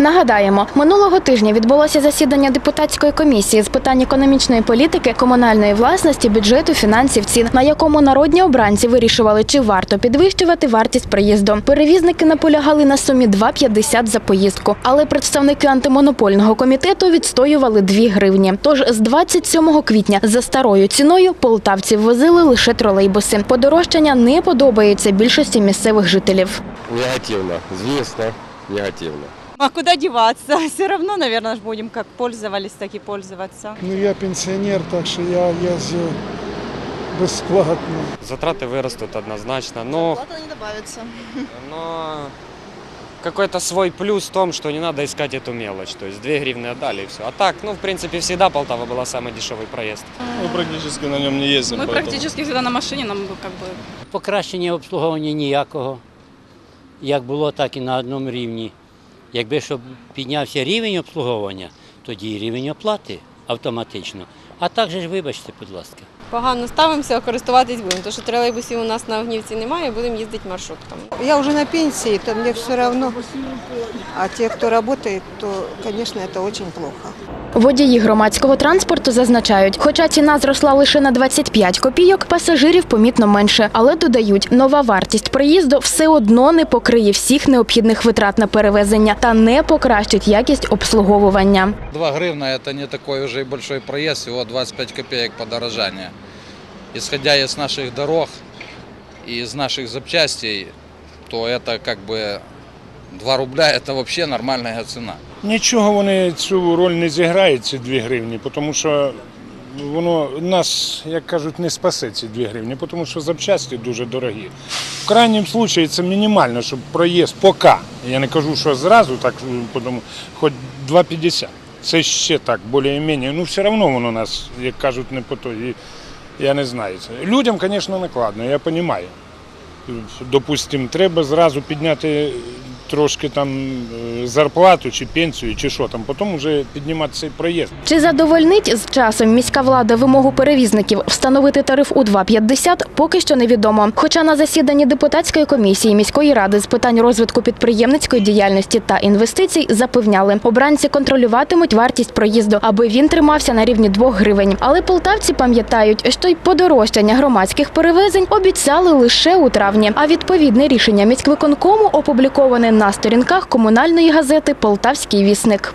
Нагадаємо, минулого тижня відбулося засідання депутатської комісії з питань економічної політики, комунальної власності, бюджету, фінансів, цін, на якому народні обранці вирішували, чи варто підвищувати вартість проїзду. Перевізники наполягали на сумі 2,50 за поїздку, але представники антимонопольного комітету відстоювали 2 гривні. Тож з 27 квітня за старою ціною полтавців возили лише тролейбуси. Подорожчання не подобається більшості місцевих жителів. Негативно, звісно, негативно. А куда деваться? Все равно, наверное, ж будем как пользовались, так и пользоваться. Ну, я пенсіонер, так що я їздю безплатно. Затраты вырастут однозначно, но, Плата не добавится. но какой-то свой плюс в том, что не надо искать эту мелочь. То есть 2 гривны отдали и все. А так, ну, в принципе, всегда Полтава была самый дешевый проезд. Мы практически на нем не ездим. Мы поэтому- практически всегда на машине, нам как бы Покращення обслуговування ніякого. Як було, так і на одному рівні. Якби щоб піднявся рівень обслуговування, тоді і рівень оплати автоматично. А також ж вибачте, будь ласка. Погано ставимося, користуватись будемо, тому що тролейбусів у нас на Огнівці немає, будемо їздити маршрутками. Я вже на пенсії, то мені все одно. А ті, хто працює, то, звісно, це дуже плохо. Водії громадського транспорту зазначають, хоча ціна зросла лише на 25 копійок, пасажирів помітно менше, але додають, нова вартість проїзду все одно не покриє всіх необхідних витрат на перевезення та не покращить якість обслуговування. 2 гривна – это не такой уже и большой проезд, всего 25 копеек подорожания. Исходя из наших дорог и из наших запчастей, то это как бы 2 рубля – это вообще нормальная цена. Нічого вони цю роль не зіграють, ці 2 гривні, тому що воно нас, як кажуть, не спасе ці 2 гривні, тому що запчасті дуже дорогі. В крайньому випадку це мінімально, щоб проїзд поки, я не кажу, що зразу, так, тому, хоч 2,50. Це ще так, більш-менш. Ну, все одно воно нас, як кажуть, не по то. І я не знаю. Людям, звісно, накладно, я розумію. Допустим, треба зразу підняти трошки там е, зарплату чи пенсію, чи що там, потім вже піднімати цей проїзд. Чи задовольнить з часом міська влада вимогу перевізників встановити тариф у 2,50 поки що невідомо. Хоча на засіданні депутатської комісії міської ради з питань розвитку підприємницької діяльності та інвестицій запевняли, обранці контролюватимуть вартість проїзду, аби він тримався на рівні 2 гривень. Але полтавці пам'ятають, що й подорожчання громадських перевезень обіцяли лише у травні. А відповідне рішення міськвиконкому опубліковане на сторінках комунальної газети Полтавський вісник.